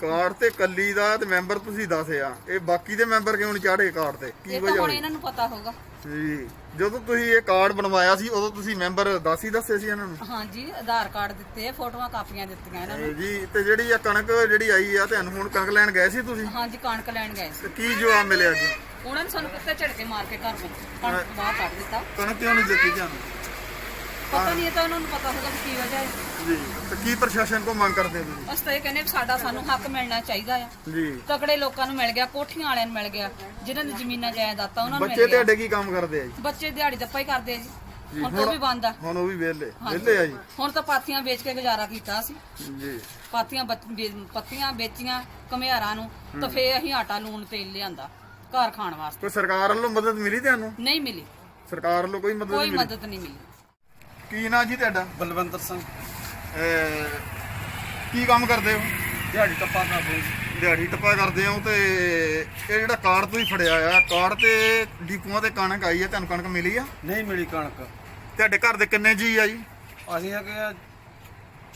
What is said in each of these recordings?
Card ਤੇ ਕੱਲੀ ਦਾ ਤੇ ਮੈਂਬਰ ਤੁਸੀਂ 10 ਆ। ਇਹ ਬਾਕੀ ਦੇ ਮੈਂਬਰ ਕਿਉਂ ਨਹੀਂ ਚਾੜੇ ਕਾਰਡ ਤੇ? ਕੀ ਇਹ ਤਾਂ ਵਜ੍ਹਾ ਹੁਣ ਹੋਈ? ਇਹਨਾਂ ਨੂੰ ਪਤਾ ਹੋਗਾ ਜੀ। ਜਦੋਂ ਤੁਸੀਂ ਇਹ ਕਾਰਡ ਬਣਵਾਇਆ ਸੀ ਉਦੋਂ ਤੁਸੀਂ ਮੈਂਬਰ 10 ਹੀ ਦੱਸੇ ਸੀ ਇਹਨਾਂ ਨੂੰ? ਹਾਂਜੀ ਆਧਾਰ ਕਾਰਡ ਦਿੱਤੇ ਫੋਟੋਆਂ ਕਾਪੀਆਂ ਦਿੱਤੀਆਂ ਇਹਨਾਂ ਨੂੰ। ਜੀ ਤੇ ਜਿਹੜੀ ਆ ਕਣਕ ਜਿਹੜੀ ਆਈ ਆ ਤੁਹਾਨੂੰ ਹੁਣ ਕਣਕ ਲੈਣ ਗਏ ਸੀ ਤੁਸੀਂ? ਹਾਂਜੀ ਕਣਕ ਲੈਣ ਗਏ ਸੀ। ਤੇ ਕੀ ਜਵਾਬ ਮਿਲਿਆ ਜੀ? ਉਹਨਾਂ ਨੇ ਸਾਨੂੰ ਕਿੱਥੇ ਝੜਕੇ ਮਾਰ ਕੇ ਘਰ ਵਿੱਚ ਕਣਕ ਬਾਹਰ ਕੱਢ ਦਿੱਤਾ। ਕਣਕ ਕਿਉਂ ਨਹੀਂ ਦਿੱਤੀ ਤੁਹਾਨੂੰ? ਪਤਾ ਨਹੀਂ ਇਹ ਤਾਂ ਉਹਨਾਂ ਨੂੰ ਪਤਾ ਹੋਗਾ ਵੀ ਕੀ ਵਜ੍ਹਾ ਹੈ। ਜੀ ਤੇ ਕੀ ਪ੍ਰਸ਼ਾਸਨ ਕੋ ਮੰਗ ਕਰਦੇ ਹੋ ਤੁਸੀਂ ਅਸੀਂ ਤਾਂ ਇਹ ਕਹਿੰਦੇ ਵੀ ਸਾਡਾ ਸਾਨੂੰ ਹੱਕ ਮਿਲਣਾ ਚਾਹੀਦਾ ਆ। ਜੀ। ਤਕੜੇ ਲੋਕਾਂ ਨੂੰ ਮਿਲ ਗਿਆ ਕੋਠੀਆਂ ਵਾਲਿਆਂ ਨੂੰ ਮਿਲ ਗਿਆ ਜਿਨ੍ਹਾਂ ਦੀ ਜ਼ਮੀਨਾਂ ਜਾਇਦਾਦਾਂ ਉਹਨਾਂ ਨੂੰ ਬੱਚੇ ਮਿਲ ਗਿਆ। ਤੁਹਾਡੇ ਕੀ ਕੰਮ ਕਰਦੇ ਆ ਜੀ? ਬੱਚੇ ਦਿਹਾੜੀ ਦੱਪਾ ਹੀ ਕਰਦੇ ਆ ਜੀ। ਜੀ, ਹੁਣ ਤਾਂ ਉਹ ਵੀ ਬੰਦ ਆ। ਹੁਣ ਉਹ ਵੀ ਵਿਹਲੇ ਹਾਂਜੀ। ਵਿਹਲੇ ਆ ਜੀ। ਹੁਣ ਤਾਂ ਪਾਥੀਆਂ ਵੇਚ ਕੇ ਗੁਜ਼ਾਰਾ ਕੀਤਾ ਸੀ ਜੀ। ਪਾਥੀਆਂ ਬੱਚ- ਵੇ- ਪੱਤੀਆਂ ਵੇਚੀਆਂ ਕਮਿਆਰਾਂ ਨੂੰ ਤਾਂ ਫੇਰ ਅਸੀਂ ਆਟਾ ਲੂਣ ਤੇਲ ਲਿਆਂਦਾ ਘਰ ਖਾਣ ਵਾਸਤੇ। ਕੋਈ ਸਰਕਾਰ ਵੱਲੋਂ ਮਦਦ ਮਿਲੀ ਤੁਹਾਨੂੰ? ਨਹੀਂ ਮਿਲੀ। ਸਰਕਾਰ ਵੱਲੋਂ ਕੋਈ ਮਦਦ ਕੋਈ ਨਹੀਂ ਮਿਲੀ? ਮਦਦ ਨਹੀਂ ਮਿਲੀ। ਕੀ ਨਾਂ ਜੀ ਤੁਹਾਡਾ? ਬਲਵੰਤਰ ਸਿੰਘ। ਅਹ, ਕੀ ਕੰਮ ਕਰਦੇ ਹੋ? ਦਿਹਾੜੀ ਟੱਪਾ ਕਰਦੇ ਜੀ। ਦਿਹਾੜੀ ਟੱਪਾ ਕਰਦੇ ਹੋ ਤੇ ਇਹ ਜਿਹੜਾ ਕਾਰਡ ਤੁਸੀਂ ਫੜਿਆ ਆ ਕਾਰਡ ਤੇ ਡਿਪੂਆਂ ਤੇ ਕਣਕ ਆਈ ਆ ਤੁਹਾਨੂੰ ਕਣਕ ਮਿਲੀ ਆ? ਨਹੀਂ ਮਿਲੀ ਕਣਕ। ਤੁਹਾਡੇ ਘਰ ਦੇ ਕਿੰਨੇ ਜੀ ਆ ਜੀ? ਅਸੀਂ ਹੈਗੇ ਆ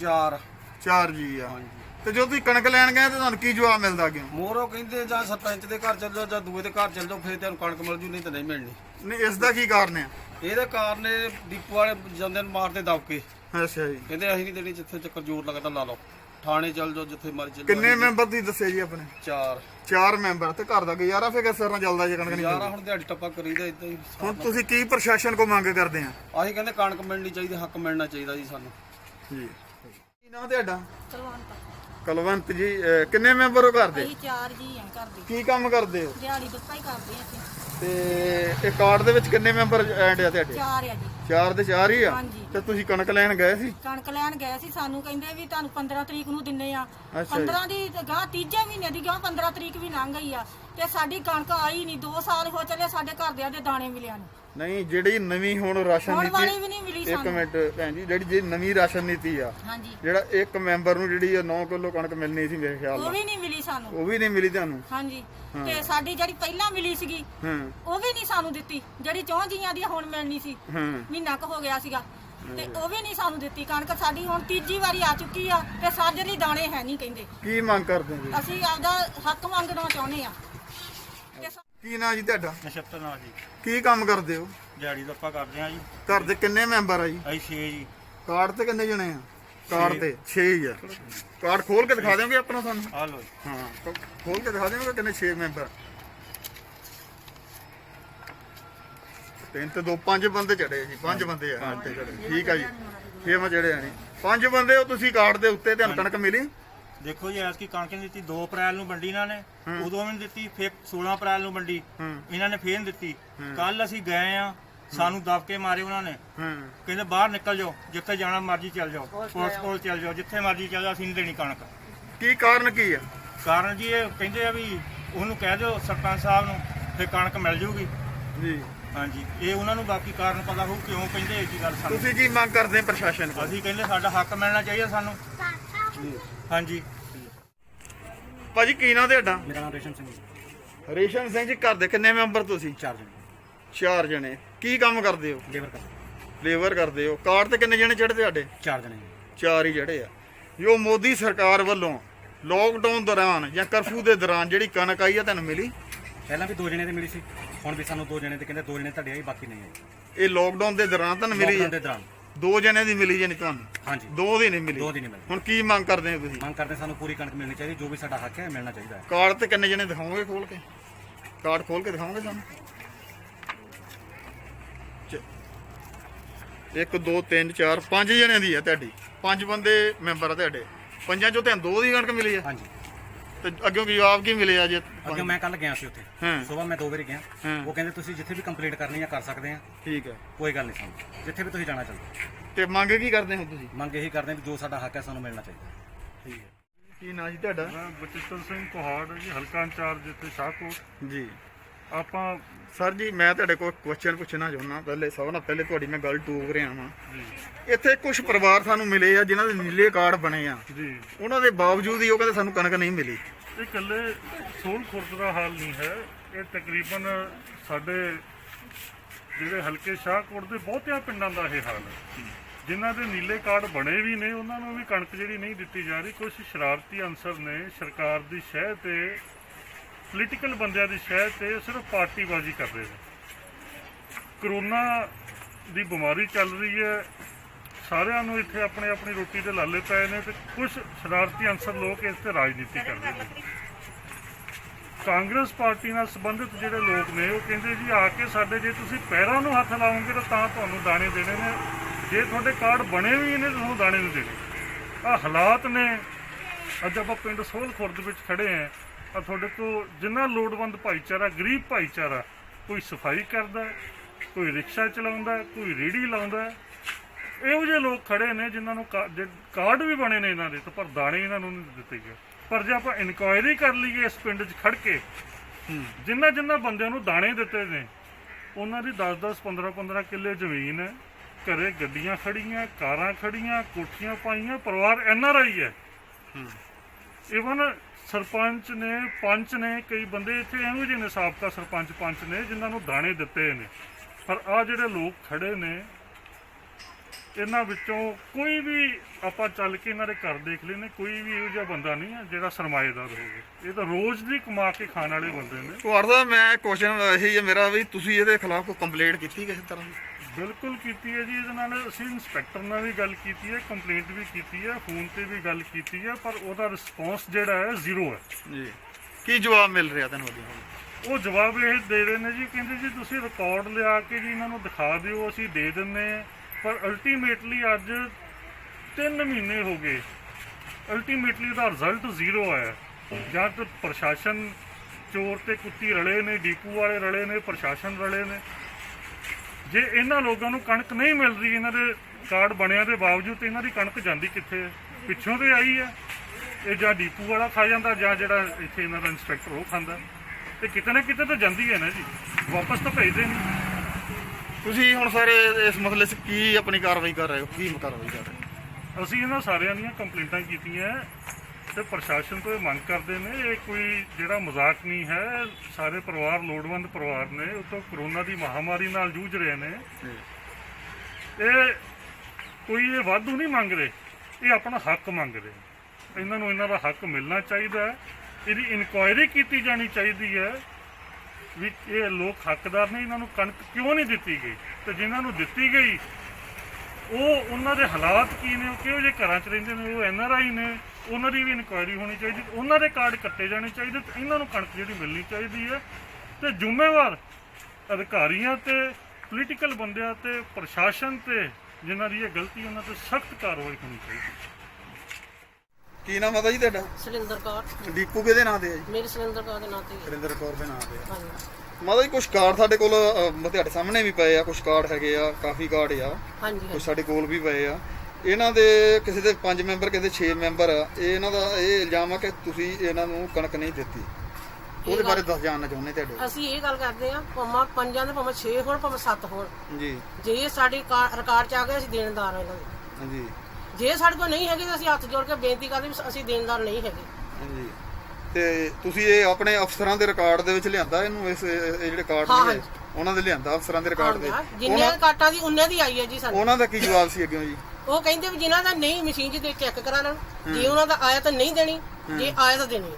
ਚਾਰ। ਚਾਰ ਜੀ ਆ। ਹਾਂਜੀ। ਤੇ ਜਦੋਂ ਤੁਸੀਂ ਕਣਕ ਲੈਣ ਗਏ ਤੇ ਤੁਹਾਨੂੰ ਕੀ ਜਵਾਬ ਮਿਲਦਾ ਅੱਗੇ? ਮੋਰੋ ਕਹਿੰਦੇ ਜਾਂ ਸਰਪੰਚ ਦੇ ਘਰ ਚੱਲ ਜਾਓ ਜਾਂ ਦੂਏ ਦੇ ਘਰ ਚੱਲ ਜਾਓ ਫਿਰ ਤੈਨੂੰ ਕਣਕ ਮਿਲ ਜੂ ਨਹੀਂ ਤਾਂ ਨਹੀਂ ਮਿਲਣੀ। ਨਹੀਂ ਇਸ ਦਾ ਕੀ ਕਾਰਨ ਆ? ਇਹਦੇ ਕਾਰਨ ਇਹ ਡਿਪੂ ਵਾਲੇ ਜਾਂਦੇ ਨੂੰ ਮਾਰਦੇ ਦਬਕੇ। ਅੱਛਾ ਜੀ। ਕਹਿੰਦੇ ਅਸੀਂ ਨਹੀਂ ਦੇਣੀ ਜਿੱਥੇ ਚੱਕਰ ਜ਼ੋਰ ਲੱਗਦਾ ਲਾ ਲਓ। ਥਾਣੇ ਚੱਲ ਜਾਓ ਜਿੱਥੇ ਮਰਜ਼ੀ ਚੱਲ। ਕਿੰਨੇ ਮੈਂਬਰ ਤੁਸੀਂ ਦੱਸੇ ਜੀ ਆਪਣੇ? ਚਾਰ। ਚਾਰ ਮੈਂਬਰ ਤੇ ਘਰ ਦਾ ਗੁਜ਼ਾਰਾ ਫਿਰ ਕਿਸ ਤਰ੍ਹਾਂ ਚੱਲਦਾ ਜੇ ਕਣਕ ਨਹੀਂ ਯਾਰਾ ਹੁਣ ਦਿਹਾੜੀ ਟੱਪਾ ਕਰੀਦਾ ਇਦਾਂ ਹੀ ਹੁਣ ਤੁਸੀਂ ਕੀ ਪ੍ਰਸ਼ਾਸਨ ਕੋ ਮੰਗ ਕਰਦੇ ਆ? ਅਸੀਂ ਕਹਿੰਦੇ ਕਣਕ ਮਿਲਣੀ ਚਾਹੀਦੀ ਹੱਕ ਮਿਲਣਾ ਚਾਹੀਦਾ ਜੀ ਸਾਨੂੰ। ਜੀ। ਕੀ ਨਾਂ ਤੁਹਾਡਾ? ਕਲਵੰਤ ਜੀ ਅਹ, ਕਿੰਨੇ ਮੈਂਬਰ ਹੋ ਘਰ ਦੇ? ਅਸੀਂ ਚਾਰ ਜੀ ਆਂ ਘਰ ਦੇ। ਕੀ ਕੰਮ ਕਰਦੇ ਹੋ? ਦਿਹਾੜੀ ਦੱਪਾ ਹੀ ਕਰਦੇ ਆ ਤੇ ਇਹ ਕਾਰਡ ਦੇ ਵਿੱਚ ਕਿੰਨੇ ਮੈਂਬਰ ਐਡ ਆ ਤੁਹਾਡੇ? ਚਾਰ ਆ ਜੀ। ਚਾਰ ਦੇ ਚਾਰ ਹੀ ਆ? ਹਾਂਜੀ। ਤੇ ਤੁਸੀਂ ਕਣਕ ਲੈਣ ਗਏ ਸੀ? ਕਣਕ ਲੈਣ ਗਏ ਸੀ ਸਾਨੂੰ ਕਹਿੰਦੇ ਵੀ ਤੁਹਾਨੂੰ 15 ਤਰੀਕ ਨੂੰ ਦਿੰਨੇ ਆ। ਅੱਛਾ ਜੀ। 15 ਦੀ ਗਾਂ ਤੀਜੇ ਮਹੀਨੇ ਦੀ ਗਾਂ 15 ਤਰੀਕ ਵੀ ਲੰਘ ਗਈ ਆ? ਤੇ ਸਾਡੀ ਕਣਕ ਆਈ ਨਹੀਂ 2 ਸਾਲ ਹੋ ਚੱਲੇ ਸਾਡੇ ਘਰਦਿਆਂ ਦੇ ਦਾਣੇ ਮਿਲਿਆ ਨੂੰ। ਨਹੀਂ ਜਿਹੜੀ ਨਵੀਂ ਹੁਣ ਰਾਸ਼ਨ ਹੁਣ ਵਾਲੀ ਨੀਤੀ ਵੀ ਨਹੀਂ ਮਿਲੀ ਇੱਕ ਸਾਨੂੰ। ਮਿੰਟ ਭੈਣ ਜੀ ਜਿਹੜੀ ਜੇ ਨਵੀਂ ਰਾਸ਼ਨ ਨੀਤੀ ਆ ਹਾਂਜੀ। ਜਿਹੜਾ ਇੱਕ ਮੈਂਬਰ ਨੂੰ ਜਿਹੜੀ 9 ਕਿਲੋ ਕਣਕ ਮਿਲਣੀ ਸੀ ਮੇਰੇ ਖਿਆਲ ਉਹ ਨਾਲ। ਵੀ ਨਹੀਂ ਮਿਲੀ ਸਾਨੂੰ। ਉਹ ਵੀ ਨਹੀਂ ਮਿਲੀ ਤੁਹਾਨੂੰ? ਹਾਂਜੀ। ਤੇ ਸਾਡੀ ਜਿਹੜੀ ਪਹਿਲਾਂ ਮਿਲੀ ਸੀਗੀ ਹਾਂ। ਉਹ ਵੀ ਨਹੀਂ ਸਾਨੂੰ ਦਿੱਤੀ। ਜਿਹੜੀ ਚੌਂ ਜੀਆਂ ਦੀ ਹੁਣ ਮਿਲਣੀ ਸੀ ਹਾਂ। ਮਹੀਨਾ ਕੁ ਹੋ ਗਿਆ ਸੀਗਾ। ਤੇ ਉਹ ਵੀ ਨਹੀਂ ਸਾਨੂੰ ਦਿੱਤੀ ਕਣਕ। ਸਾਡੀ ਹੁਣ ਤੀਜੀ ਵਾਰੀ ਆ ਚੁੱਕੀ ਆ ਤੇ ਸਾਡੇ ਲਈ ਦਾਣੇ ਹੈ ਨਹੀਂ ਕਹਿੰਦੇ। ਕੀ ਮੰਗ ਕਰਦੇ ਜੀ ਅਸੀਂ ਆਪਦਾ ਹੱਕ ਮੰਗਣਾ ਚਾਹੁੰਦੇ ਆ। ਤੇ ਸਾ- ਕੀ ਨਾਂ ਜੀ ਤੁਹਾਡਾ? ਨਛੱਤਰ ਨਾਲ ਜੀ। ਕੀ ਕੰਮ ਕਰਦੇ ਹੋ? ਦਿਹਾੜੀ ਦਾ ਆਪਾਂ ਕਰਦੇ ਆ ਜੀ। ਘਰ ਦੇ ਕਿੰਨੇ ਮੈਂਬਰ ਆ ਜੀ? ਅਸੀਂ 6 ਜੀ। ਕਾਰਡ ਤੇ ਕਿੰਨੇ ਜਣੇ ਆ? ਕਾਰਡ ਤੇ 6 ਹੀ ਆ। ਕਾਰਡ ਖੋਲ ਕੇ ਦਿਖਾ ਦਿਓਗੇ ਆਪਣਾ ਸਾਨੂੰ? ਆ ਲੋ ਹਾਂ ਕ- ਖੋਲ ਕੇ ਦਿਖਾ ਦਿਓਗੇ ਕਿੰਨੇ 6 ਮੈਂਬਰ ਤਿੰਨ ਤੇ ਦੋ ਪੰਜ ਬੰਦੇ ਚੜੇ ਜੀ ਪੰਜ ਬੰਦੇ ਆ। ਤੇ ਚੜੇ ਠੀਕ ਆ ਜੀ। ਫੇਰ ਮੈਂ ਚੜੇ ਆ ਨਹੀਂ ਪੰਜ ਬੰਦੇ ਹੋ ਤੁਸੀਂ ਕਾਰਡ ਦੇ ਉੱਤੇ ਤੁਹਾਨੂੰ ਕਣਕ ਮਿਲੀ? ਦੇਖੋ ਜੀ ਐਸ ਕੀ ਕਣਕ ਨਹੀਂ ਦਿੱਤੀ 2 ਅਪ੍ਰੈਲ ਨੂੰ ਵੰਡੀ ਇਹਨਾਂ ਨੇ ਉਦੋਂ ਵੀ ਨਹੀਂ ਦਿੱਤੀ ਫਿਰ 16 ਅਪ੍ਰੈਲ ਨੂੰ ਵੰਡੀ ਹੂੰ। ਇਹਨਾਂ ਨੇ ਫੇਰ ਦਿੱਤੀ। ਕੱਲ ਅਸੀਂ ਗਏ ਆ ਸਾਨੂੰ ਦਬ ਕੇ ਮਾਰੇ ਉਹਨਾਂ ਨੇ। ਕਹਿੰਦੇ ਬਾਹਰ ਨਿਕਲ ਜਾਓ ਜਿੱਥੇ ਜਾਣਾ ਮਰਜ਼ੀ ਚੱਲ ਜਾਓ ਪੁਲਿਸ ਕੋਲ ਚੱਲ ਜਾਓ ਜਿੱਥੇ ਮਰਜ਼ੀ ਚੱਲ ਜਾਓ ਅਸੀਂ ਨਹੀਂ ਦੇਣੀ ਕਣਕ। ਕੀ ਕਾਰਨ ਕੀ ਆ? ਕਾਰਨ ਜੀ ਇਹ ਕਹਿੰਦੇ ਆ ਵੀ ਉਹਨੂੰ ਕਹਿ ਦਿਓ ਸਰਪੰਚ ਸਾਹਿਬ ਨੂੰ ਫਿਰ ਕਣਕ ਮਿਲ ਜੂਗੀ। ਜੀ। ਹਾਂਜੀ ਇਹ ਉਹਨਾਂ ਨੂੰ ਬਾਕੀ ਕਾਰਨ ਪਤਾ ਹੋਊ ਕਿਉਂ ਕਹਿੰਦੇ ਇਹ ਜੀ ਗੱਲ ਸਾਨੂੰ। ਤੁਸੀਂ ਕੀ ਮੰਗ ਕਰਦੇ ਪ੍ਰਸ਼ਾਸਨ ਕੋਲ? ਅਸੀਂ ਕਹਿੰਦੇ ਸਾਡਾ ਹੱਕ ਮਿਲਣਾ ਚਾਹੀਦਾ ਸਾਨੂੰ। ਹਾਂਜੀ। ਭਾਜੀ ਕੀ ਨਾਂ ਤੁਹਾਡਾ? ਮੇਰਾ ਨਾਮ ਰੇਸ਼ਮ ਸਿੰਘ ਜੀ। ਰੇਸ਼ਮ ਸਿੰਘ ਜੀ ਘਰ ਦੇ ਕਿੰਨੇ ਮੈਂਬਰ ਤੁਸੀਂ? ਚਾਰ ਜਣੇ। ਚਾਰ ਜਣੇ। ਕੀ ਕੰਮ ਕਰਦੇ ਹੋ? ਲੇਬਰ ਕਰਦੇ। ਲੇਬਰ ਕਰਦੇ ਹੋ। ਕਾਰਡ ਤੇ ਕਿੰਨੇ ਜਣੇ ਚੜ੍ਹਦੇ ਤੁਹਾਡੇ? ਚਾਰ ਜਣੇ ਚਾਰ ਹੀ ਜਿਹੜੇ ਆ। ਜੋ ਮੋਦੀ ਸਰਕਾਰ ਵੱਲੋਂ ਲੋਕਡਾਊਨ ਦੌਰਾਨ ਜਾਂ ਕਰਫਿਊ ਦੇ ਦੌਰਾਨ ਜਿਹੜੀ ਕਣਕ ਆਈ ਆ ਤੁਹਾਨੂੰ ਮਿਲੀ? ਪਹਿਲਾਂ ਵੀ ਦੋ ਜਣੇ ਤੇ ਮਿਲੀ ਸੀ ਹੁਣ ਵੀ ਸਾਨੂੰ ਦੋ ਜਣੇ ਤੇ ਕਹਿੰਦੇ ਦੋ ਜਣੇ ਤੁਹਾਡੇ ਆਈ ਬਾਕੀ ਨਹੀਂ ਆਈ ਇਹ ਲੋਕਡਾਊਨ ਦੇ ਦੌਰਾਨ ਤੁਹਾਨੂੰ ਮਿਲੀ ਲੋਕਡਾਊਨ ਦੇ ਦੌਰਾਨ। ਦੋ ਜਣੇ ਦੀ ਮਿਲੀ ਜਾਨੀ ਤੁਹਾਨੂੰ? ਹਾਂਜੀ। ਦੋ ਦੀ ਨਹੀਂ ਮਿਲੀ? ਦੋ ਦੀ ਨਹੀਂ ਮਿਲੀ। ਹੁਣ ਕੀ ਮੰਗ ਕਰਦੇ ਹੋ ਤੁਸੀਂ? ਮੰਗ ਕਰਦੇ ਸਾਨੂੰ ਪੂਰੀ ਕਣਕ ਮਿਲਣੀ ਚਾਹੀਦੀ ਜੋ ਵੀ ਸਾਡਾ ਹੱਕ ਹੈ ਮਿਲਣਾ ਚਾਹੀਦਾ ਹੈ। ਕਾਰਡ ਤੇ ਕਿੰਨੇ ਜਣੇ ਦਿਖਾਓਗੇ ਖੋਲ ਕੇ? ਕਾਰਡ ਖੋਲ ਕੇ ਦਿਖਾਓਗੇ ਸਾਨੂੰ? ਚ- ਇੱਕ ਦੋ ਤਿੰਨ ਚਾਰ ਪੰਜ ਜਣਿਆਂ ਦੀ ਆ ਤੁਹਾਡੀ। ਪੰਜ ਬੰਦੇ ਮੈਂਬਰ ਆ ਤੁਹਾਡੇ। ਪੰਜਾਂ ਚੋਂ ਤੁਹਾਨੂੰ ਦੋ ਦੀ ਕਣਕ ਮਿਲੀ ਆ ਹਾਂਜੀ। ਤੇ ਅੱਗੇ ਕੀ ਜਵਾਬ ਕੀ ਮਿਲਿਆ ਜੇ ਅੱਗੇ ਮੈਂ ਕੱਲ ਗਿਆ ਸੀ ਉੱਥੇ। ਹਾਂ। ਸਵੇਰ ਮੈਂ ਦੋ ਵਾਰੀ ਗਿਆ। ਹਾਂ। ਉਹ ਕਹਿੰਦੇ ਤੁਸੀਂ ਜਿੱਥੇ ਵੀ ਕੰਪਲੀਟ ਕਰਨੀ ਆ ਕਰ ਸਕਦੇ ਆ। ਠੀਕ ਹੈ। ਕੋਈ ਗੱਲ ਨਹੀਂ ਸਾਨੂੰ ਜਿੱਥੇ ਵੀ ਤੁਸੀਂ ਜਾਣਾ ਚਾਹੋ। ਤੇ ਮੰਗ ਕੀ ਕਰਦੇ ਹੋ ਤੁਸੀਂ? ਮੰਗ ਇਹੀ ਕਰਦੇ ਹਾਂ ਵੀ ਜੋ ਸਾਡਾ ਹੱਕ ਹੈ ਸਾਨੂੰ ਮਿਲਣਾ ਚਾਹੀਦਾ। ਕੀ ਨਾਂ ਜੀ ਤੁਹਾਡਾ? ਮੈਂ ਬਚਿੱਤਰ ਸਿੰਘ ਕੋਹਾੜ ਜੀ ਹਲਕਾ ਇੰਚਾਰਜ ਇੱਥੇ ਸ਼ਾਹਕੋਟ। ਜੀ। ਆਪਾਂ ਸਰ ਜੀ ਮੈਂ ਤੁਹਾਡੇ ਕੋਲ ਕੁਐਸਚਨ ਪੁੱਛਣਾ ਚਾਹੁੰਦਾ। ਪਹਿਲੇ ਸਭ ਨਾਲ ਪਹਿਲੇ ਤੁਹਾਡੀ ਮੈਂ ਗੱਲ ਟੂਕ ਰਿਹਾ ਵਾਂ। ਇੱਥੇ ਕੁਝ ਪਰਿਵਾਰ ਸਾਨੂੰ ਮਿਲੇ ਆ ਜਿਨ੍ਹਾਂ ਦੇ ਨੀਲੇ ਕਾਰਡ ਬਣੇ ਆ। ਜੀ। ਉਹਨਾਂ ਦੇ ਬਾਵਜੂਦ ਹੀ ਉਹ ਕਹਿੰਦੇ ਸਾਨੂੰ ਕਣਕ ਨਹੀਂ ਮਿਲੀ। ਇਹ ਇਕੱਲੇ ਸੋਲ ਖੁਰਦ ਦਾ ਹਾਲ ਨਹੀਂ ਹੈ। ਇਹ ਤਕਰੀਬਨ ਸਾਡੇ ਜਿਹੜੇ ਹਲਕੇ ਸ਼ਾਹਕੋਟ ਦੇ ਬਹੁਤਿਆਂ ਪਿੰਡਾਂ ਦਾ ਇਹ ਹਾਲ ਹੈ। ਜਿਨ੍ਹਾਂ ਦੇ ਨੀਲੇ ਕਾਰਡ ਬਣੇ ਵੀ ਨੇ ਉਹਨਾਂ ਨੂੰ ਵੀ ਕਣਕ ਜਿਹੜੀ ਨਹੀਂ ਦਿੱਤੀ ਜਾ ਰਹੀ। ਕੁਝ ਸ਼ਰਾਰਤੀ ਅਨਸਰ ਨੇ ਸਰਕਾਰ ਦੀ ਸ਼ਹਿ ਤੇ ਪੋਲੀਟੀਕਲ ਬੰਦਿਆਂ ਦੀ ਸ਼ਹਿ ਤੇ ਸਿਰਫ ਪਾਰਟੀਬਾਜ਼ੀ ਕਰ ਰਹੇ ਨੇ। ਕਰੋਨਾ ਦੀ ਬਿਮਾਰੀ ਚੱਲ ਰਹੀ ਹੈ। ਸਾਰਿਆਂ ਨੂੰ ਇੱਥੇ ਆਪਣੇ ਆਪਣੀ ਰੋਟੀ ਦੇ ਲਾਲੇ ਪਏ ਨੇ ਤੇ ਕੁਝ ਸ਼ਰਾਰਤੀ ਅਨਸਰ ਲੋਕ ਇਸ ਤੇ ਰਾਜਨੀਤੀ ਕਰਦੇ ਨੇ। ਕਾਂਗਰਸ ਪਾਰਟੀ ਨਾਲ ਸੰਬੰਧਿਤ ਜਿਹੜੇ ਲੋਕ ਨੇ ਉਹ ਕਹਿੰਦੇ ਜੀ ਆ ਕੇ ਸਾਡੇ ਜੇ ਤੁਸੀਂ ਪੈਰਾਂ ਨੂੰ ਹੱਥ ਲਾਓਗੇ ਤਾਂ ਤਾਂ ਤੁਹਾਨੂੰ ਦਾਣੇ ਦੇਣੇ ਨੇ। ਜੇ ਤੁਹਾਡੇ ਕਾਰਡ ਬਣੇ ਵੀ ਨੇ ਤੁਹਾਨੂੰ ਦਾਣੇ ਨਹੀਂ ਦੇਣੇ। ਆ ਹਾਲਾਤ ਨੇ। ਅੱਜ ਆਪਾਂ ਪਿੰਡ ਸੋਲ ਖੁਰਦ ਵਿੱਚ ਖੜੇ ਆਂ ਆ ਤੁਹਾਡੇ ਕੋਲ ਜਿੰਨਾ ਲੋੜਵੰਦ ਭਾਈਚਾਰਾ ਗਰੀਬ ਭਾਈਚਾਰਾ ਕੋਈ ਸਫ਼ਾਈ ਕਰਦਾ ਕੋਈ ਰਿਕਸ਼ਾ ਚਲਾਉਂਦਾ ਕੋਈ ਰੇੜੀ ਲਾਉਂਦਾ। ਇਹੋ ਜਿਹੇ ਲੋਕ ਖੜੇ ਨੇ ਜਿਨ੍ਹਾਂ ਨੂੰ ਕਾਰਡ ਵੀ ਬਣੇ ਨੇ ਇਹਨਾਂ ਦੇ ਤੇ ਪਰ ਦਾਣੇ ਇਹਨਾਂ ਨੂੰ ਨਹੀਂ ਦਿੱਤੇ ਗਏ। ਪਰ ਜੇ ਆਪਾਂ ਇਨਕੁਆਇਰੀ ਕਰ ਲਈਏ ਇਸ ਪਿੰਡ 'ਚ ਖੜ ਕੇ ਜਿਨ੍ਹਾਂ ਜਿਨ੍ਹਾਂ ਬੰਦਿਆਂ ਨੂੰ ਦਾਣੇ ਦਿੱਤੇ ਨੇ ਉਹਨਾਂ ਦੀ 10-10 15-15 ਕਿੱਲੇ ਜ਼ਮੀਨ ਹੈ। ਘਰੇ ਗੱਡੀਆਂ ਖੜੀਆਂ ਕਾਰਾਂ ਖੜੀਆਂ ਕੋਠੀਆਂ ਪਾਈਆਂ ਪਰਿਵਾਰ ਐਨ ਆਰ ਆਈ ਹੈ। ਇਵਨ ਸਰਪੰਚ ਨੇ, ਪੰਚ ਨੇ, ਕਈ ਬੰਦੇ ਇੱਥੇ ਇਹੋ ਜਿਹੇ ਨੇ ਸਾਬਕਾ ਸਰਪੰਚ ਪੰਚ ਨੇ, ਜਿਨ੍ਹਾਂ ਨੂੰ ਦਾਣੇ ਦਿੱਤੇ ਨੇ। ਪਰ ਆ ਜਿਹੜੇ ਲੋਕ ਖੜੇ ਨੇ, ਇਹਨਾਂ ਵਿੱਚੋਂ ਕੋਈ ਵੀ ਆਪਾਂ ਚੱਲ ਕੇ ਇਹਨਾਂ ਦੇ ਘਰ ਦੇਖ ਲੈਨੇ ਕੋਈ ਵੀ ਇਹੋ ਜਿਹਾ ਬੰਦਾ ਨਹੀਂ ਹੈ ਜਿਹੜਾ ਸਰਮਾਏਦਾਰ ਹੋਵੇ। ਇਹ ਤਾਂ ਰੋਜ਼ ਦੀ ਕਮਾ ਕੇ ਖਾਣ ਵਾਲੇ ਬੰਦੇ ਨੇ। ਕੁਆਰ ਮੈਂ ਕੁਐਸਚਨ ਇਹੀ ਹੈ ਮੇਰਾ ਵੀ ਤੁਸੀਂ ਇਹਦੇ ਖਿਲਾਫ ਕੋਈ ਕੰਪਲੇਂਟ ਕੀਤੀ ਕਿਸੇ ਤਰ੍ਹਾਂ ਦੀ? ਬਿਲਕੁਲ ਕੀਤੀ ਹੈ ਜੀ ਇਹਦੇ ਨਾਲ ਅਸੀਂ ਇੰਸਪੈਕਟਰ ਨਾਲ ਵੀ ਗੱਲ ਕੀਤੀ ਹੈ ਕੰਪਲੇਂਟ ਵੀ ਕੀਤੀ ਹੈ ਫੋਨ ਤੇ ਵੀ ਗੱਲ ਕੀਤੀ ਹੈ ਪਰ ਉਹਦਾ ਰਿਸਪੌਂਸ ਜਿਹੜਾ ਹੈ ਜ਼ੀਰੋ ਹੈ। ਜੀ। ਕੀ ਜਵਾਬ ਮਿਲ ਰਿਹਾ ਤੁਹਾਨੂੰ ਉਹਦੀ? ਉਹ ਜਵਾਬ ਇਹ ਦੇ ਰਹੇ ਨੇ ਜੀ ਕਹਿੰਦੇ ਜੀ ਤੁਸੀਂ ਰਿਕਾਰਡ ਲਿਆ ਕੇ ਜੀ ਇਹਨਾਂ ਨੂੰ ਦਿਖਾ ਦਿਓ ਅਸੀਂ ਦੇ ਦਿੰਨੇ ਪਰ ਅਲਟੀਮੇਟਲੀ ਅੱਜ 3 ਮਹੀਨੇ ਹੋ ਗਏ। ਅਲਟੀਮੇਟਲੀ ਦਾ ਰਿਜ਼ਲਟ ਜ਼ੀਰੋ ਆਇਆ। ਜਾਂ ਤਾਂ ਪ੍ਰਸ਼ਾਸਨ ਚੋਰ ਤੇ ਕੁੱਤੀ ਰਲੇ ਨੇ ਡੀਪੂ ਵਾਲੇ ਰਲੇ ਨੇ ਪ੍ਰਸ਼ਾਸਨ ਰਲੇ ਨੇ। ਜੇ ਇਹਨਾਂ ਲੋਕਾਂ ਨੂੰ ਕਣਕ ਨਹੀਂ ਮਿਲ ਰਹੀ ਇਹਨਾਂ ਦੇ ਕਾਰਡ ਬਣਿਆ ਦੇ ਬਾਵਜੂਦ ਤੇ ਇਹਨਾਂ ਦੀ ਕਣਕ ਜਾਂਦੀ ਕਿੱਥੇ? ਹੈ ਪਿੱਛੋਂ ਤੇ ਆਈ ਹੈ। ਇਹ ਜਾਂ ਡੀਪੂ ਵਾਲਾ ਖਾ ਜਾਂਦਾ ਜਾਂ ਜਿਹੜਾ ਇੱਥੇ ਇਹਨਾਂ ਦਾ ਇੰਸਪੈਕਟਰ ਉਹ ਖਾਂਦਾ। ਤੇ ਕਿਤੇ ਨਾ ਕਿਤੇ ਤਾਂ ਜਾਂਦੀ ਹੈ ਨਾ ਜੀ। ਵਾਪਸ ਤਾਂ ਭੇਜਦੇ ਨਹੀਂ। ਤੁਸੀਂ ਹੁਣ ਸਾਰੇ ਇਸ ਮਸਲੇ 'ਚ ਕੀ ਆਪਣੀ ਕਾਰਵਾਈ ਕਰ ਰਹੇ ਹੋ? ਕੀ ਕਾਰਵਾਈ ਕਰ ਰਹੇ ਹੋ? ਅਸੀਂ ਇਹਨਾਂ ਸਾਰਿਆਂ ਦੀਆਂ ਕੰਪਲੇਂਟਾਂ ਕੀਤੀਆਂ। ਤੇ ਪ੍ਰਸ਼ਾਸਨ ਤੋਂ ਇਹ ਮੰਗ ਕਰਦੇ ਨੇ, ਇਹ ਕੋਈ ਜਿਹੜਾ ਮਜ਼ਾਕ ਨਹੀਂ ਹੈ, ਸਾਰੇ ਪਰਿਵਾਰ, ਲੋੜਵੰਦ ਪਰਿਵਾਰ ਨੇ, ਉਹ ਤੋਂ ਕਰੋਨਾ ਦੀ ਮਹਾਮਾਰੀ ਨਾਲ ਜੂਝ ਰਹੇ ਨੇ। ਇਹ ਕੋਈ ਇਹ ਵਾਧੂ ਨਹੀਂ ਮੰਗ ਰਹੇ ਇਹ ਆਪਣਾ ਹੱਕ ਮੰਗ ਰਹੇ ਇਹਨਾਂ ਨੂੰ ਇਹਨਾਂ ਦਾ ਹੱਕ ਮਿਲਣਾ ਚਾਹੀਦਾ ਹੈ। ਇਹਦੀ ਇਨਕੁਆਇਰੀ ਕੀਤੀ ਜਾਣੀ ਚਾਹੀਦੀ ਹੈ ਵੀ ਇਹ ਲੋਕ ਹੱਕਦਾਰ ਨੇ, ਇਹਨਾਂ ਨੂੰ ਕਣਕ ਕਿਉਂ ਨਹੀਂ ਦਿੱਤੀ ਗਈ? ਤੇ ਜਿਨ੍ਹਾਂ ਨੂੰ ਦਿੱਤੀ ਗਈ, ਉਹ ਉਹਨਾਂ ਦੇ ਹਾਲਾਤ ਕੀ ਨੇ, ਉਹ ਕਿਹੋ ਜਿਹੇ ਘਰਾਂ 'ਚ ਰਹਿੰਦੇ ਨੇ, ਉਹ ਐਨ ਆਰ ਆਈ ਨੇ ਉਹਨਾਂ ਦੀ ਵੀ ਇਨਕੁਆਇਰੀ ਹੋਣੀ ਚਾਹੀਦੀ ਉਹਨਾਂ ਦੇ ਕਾਰਡ ਕੱਟੇ ਜਾਣੇ ਚਾਹੀਦੇ ਤੇ ਇਹਨਾਂ ਨੂੰ ਕਣਕ ਜਿਹੜੀ ਮਿਲਣੀ ਚਾਹੀਦੀ ਹੈ। ਤੇ ਜ਼ਿੰਮੇਵਾਰ ਅਧਿਕਾਰੀਆਂ ਤੇ ਪੋਲੀਟੀਕਲ ਬੰਦਿਆਂ ਤੇ ਪ੍ਰਸ਼ਾਸਨ ਤੇ ਜਿਨ੍ਹਾਂ ਦੀ ਇਹ ਗਲਤੀ ਉਹਨਾਂ ਤੇ ਸਖਤ ਕਾਰਵਾਈ ਹੋਣੀ ਚਾਹੀਦੀ ਕੀ ਨਾਮ ਹੈ ਜੀ ਤੁਹਾਡਾ? ਸੁਰਿੰਦਰ ਕੌਰ। ਡੀਪੂ ਕਿਹਦੇ ਨਾਂ ਤੇ ਹੈ ਜੀ? ਮੇਰੀ ਸੁਰਿੰਦਰ ਕੌਰ ਦੇ ਨਾਂ ਤੇ ਹੀ ਹੈ। ਸੁਰਿੰਦਰ ਕੌਰ ਦੇ ਨਾਂ ਤੇ ਹੈ। ਹਾਂਜੀ। ਮਾਤਾ ਜੀ ਕੁਝ ਕਾਰਡ ਸਾਡੇ ਕੋਲ ਅਹ, ਤੁਹਾਡੇ ਸਾਹਮਣੇ ਵੀ ਪਏ ਆ ਕੁਝ ਕਾਰਡ ਹੈਗੇ ਆ ਕਾਫੀ ਕਾਰਡ ਆ। ਹਾਂਜੀ ਕੁਝ ਹਾਂਜੀ ਸਾਡੇ ਕੋਲ ਵੀ ਪਏ ਆ। ਇਹਨਾਂ ਦੇ ਕਿਸੇ ਦੇ 5 ਮੈਂਬਰ ਕਿਸੇ ਦੇ 6 ਮੈਂਬਰ ਆ ਇਹ ਇਹਨਾਂ ਦਾ ਇਹ ਇਲਜ਼ਾਮ ਆ ਕਿ ਤੁਸੀਂ ਇਹਨਾਂ ਨੂੰ ਕਣਕ ਨਹੀਂ ਦਿੱਤੀ। ਉਹਦੇ ਬਾਰੇ ਦੱਸ ਜਾਣਨਾ ਚਾਹੁੰਦੇ ਤੁਹਾਡੇ। ਅਸੀਂ ਇਹ ਗੱਲ ਕਰਦੇ ਆ ਭਾਵੇਂ ਪੰਜਾਂ ਦੇ ਭਾਵੇਂ 6 ਹੋਣ ਭਾਵੇਂ 7 ਹੋਣ। ਜੀ। ਜੇ ਸਾਡੇ ਕਾ- ਰਿਕਾਰਡ ਚ ਆ ਗਏ ਅਸੀਂ ਦੇਣਦਾਰ ਹਾਂ ਇਹਨਾਂ ਦੇ। ਹਾਂਜੀ। ਜੇ ਸਾਡੇ ਕੋਲ ਨਹੀਂ ਹੈਗੇ ਤਾਂ ਅਸੀਂ ਹੱਥ ਜੋੜ ਕੇ ਬੇਨਤੀ ਕਰਦੇ ਵੀ ਅਸੀਂ ਦੇਣਦਾਰ ਨਹੀਂ ਹੈਗੇ। ਹਾਂਜੀ। ਤੇ ਤੁਸੀਂ ਇਹ ਆਪਣੇ ਅਫਸਰਾਂ ਦੇ ਰਿਕਾਰਡ ਦੇ ਵਿੱਚ ਲਿਆਂਦਾ ਇਹਨੂੰ ਇਸ ਇਹ ਇਹ ਜਿਹੜੇ ਕਾਰਡ ਹਾਂ, ਨੇ? ਹਾਂਜੀ। ਉਹਨਾਂ ਦੇ ਲਿਆਂਦਾ ਅਫਸਰਾਂ ਦੇ ਰਿਕਾਰਡ ਦੇ? ਹਾਂ, ਜਿੰਨੇ ਉਹਨਾਂ- ਕਾਟਾਂ ਦੀ ਉਨੇ ਦੀ ਆਈ ਹੈ ਜੀ ਸਾਨੂੰ ਉਹਨਾਂ ਦਾ ਕੀ ਜਵਾਬ ਸੀ ਅੱਗੇ ਜੀ? ਉਹ ਕਹਿੰਦੇ ਵੀ ਜਿਨ੍ਹਾਂ ਦਾ ਨਹੀਂ ਮਸ਼ੀਨ 'ਚ ਦੇ ਚੈੱਕ ਕਰਾ ਲੈਣ ਜੇ ਉਹਨਾਂ ਦਾ ਆਇਆ ਤਾਂ ਨਹੀਂ ਦੇਣੀ ਜੇ ਆਇਆ ਤਾਂ ਦੇਣੀ।